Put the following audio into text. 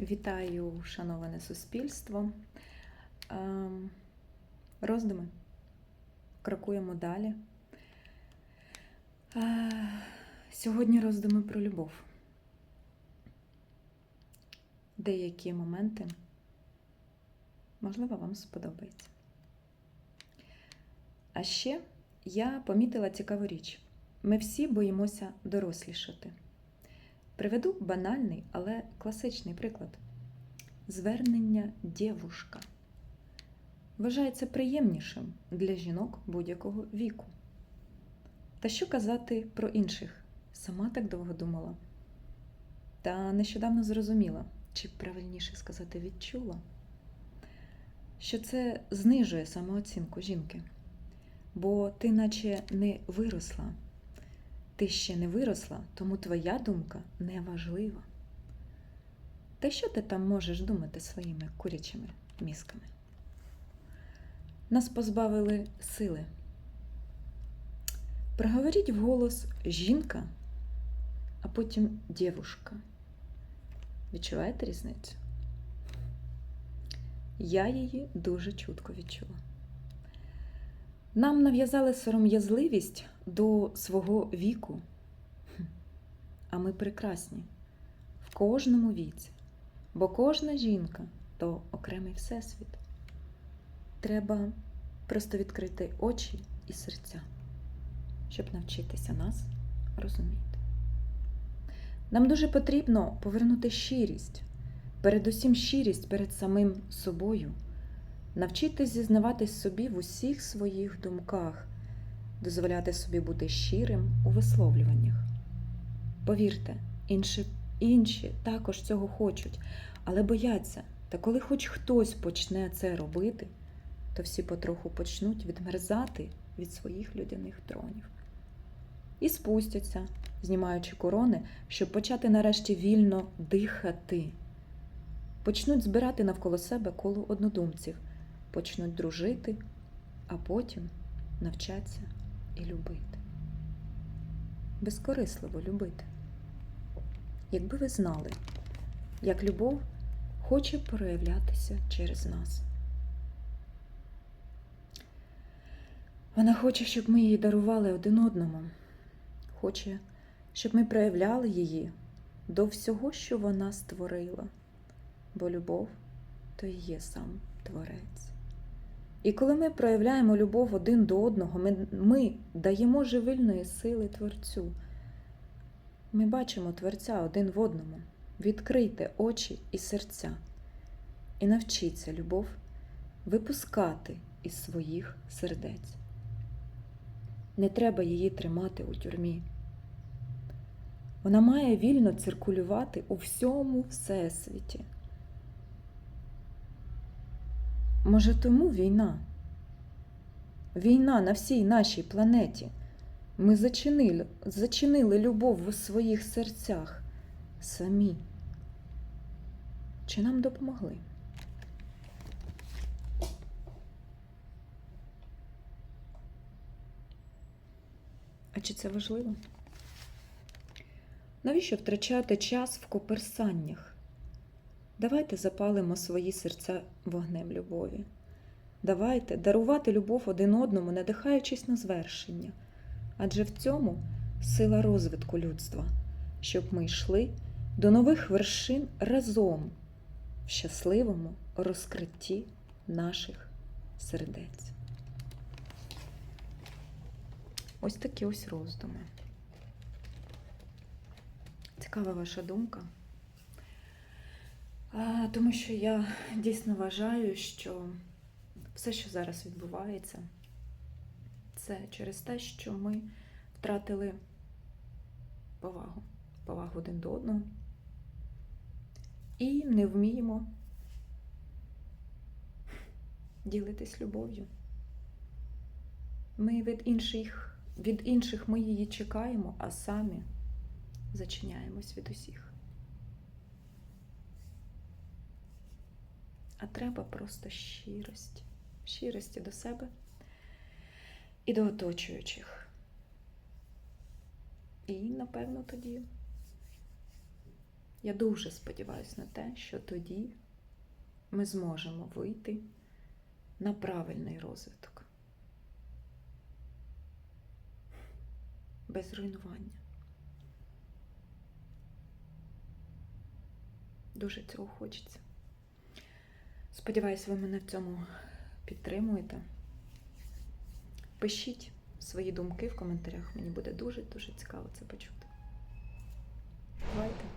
Вітаю, шановане суспільство. Ем, Роздуми. Крокуємо далі. Е, Сьогодні роздуми про любов. Деякі моменти, можливо, вам сподобається. А ще я помітила цікаву річ. Ми всі боїмося дорослішати. Приведу банальний, але класичний приклад. Звернення дівушка вважається приємнішим для жінок будь-якого віку. Та що казати про інших? Сама так довго думала. Та нещодавно зрозуміла, чи правильніше сказати, відчула, що це знижує самооцінку жінки. Бо ти наче не виросла. Ти ще не виросла, тому твоя думка не важлива. Та що ти там можеш думати своїми курячими мізками? Нас позбавили сили. Проговоріть вголос жінка, а потім дівушка. Відчуваєте різницю? Я її дуже чутко відчула. Нам нав'язали сором'язливість до свого віку, а ми прекрасні в кожному віці, бо кожна жінка то окремий всесвіт. Треба просто відкрити очі і серця, щоб навчитися нас розуміти. Нам дуже потрібно повернути щирість, передусім щирість перед самим собою навчитись зізнаватись собі в усіх своїх думках, дозволяти собі бути щирим у висловлюваннях. Повірте, інші, інші також цього хочуть, але бояться, та коли хоч хтось почне це робити, то всі потроху почнуть відмерзати від своїх людяних тронів. І спустяться, знімаючи корони, щоб почати нарешті вільно дихати. Почнуть збирати навколо себе коло однодумців почнуть дружити, а потім навчаться і любити. Безкорисливо любити. Якби ви знали, як любов хоче проявлятися через нас. Вона хоче, щоб ми її дарували один одному. Хоче, щоб ми проявляли її до всього, що вона створила. Бо любов то і є сам Творець. І коли ми проявляємо любов один до одного, ми, ми даємо живильної сили Творцю. Ми бачимо Творця один в одному. Відкрийте очі і серця і навчіться любов випускати із своїх сердець. Не треба її тримати у тюрмі. Вона має вільно циркулювати у всьому всесвіті. Може, тому війна? Війна на всій нашій планеті. Ми зачинили, зачинили любов у своїх серцях самі. Чи нам допомогли? А чи це важливо? Навіщо втрачати час в коперсаннях? Давайте запалимо свої серця вогнем любові. Давайте дарувати любов один одному, надихаючись на звершення. Адже в цьому сила розвитку людства, щоб ми йшли до нових вершин разом в щасливому розкритті наших сердець. Ось такі ось роздуми. Цікава ваша думка. Тому що я дійсно вважаю, що все, що зараз відбувається, це через те, що ми втратили повагу, повагу один до одного і не вміємо ділитись любов'ю. Ми від інших, від інших ми її чекаємо, а самі зачиняємось від усіх. А треба просто щирості, щирості до себе і до оточуючих. І, напевно, тоді Я дуже сподіваюся на те, що тоді ми зможемо вийти на правильний розвиток. Без руйнування. Дуже цього хочеться. Сподіваюсь, ви мене в цьому підтримуєте. Пишіть свої думки в коментарях, мені буде дуже-дуже цікаво це почути. Давайте!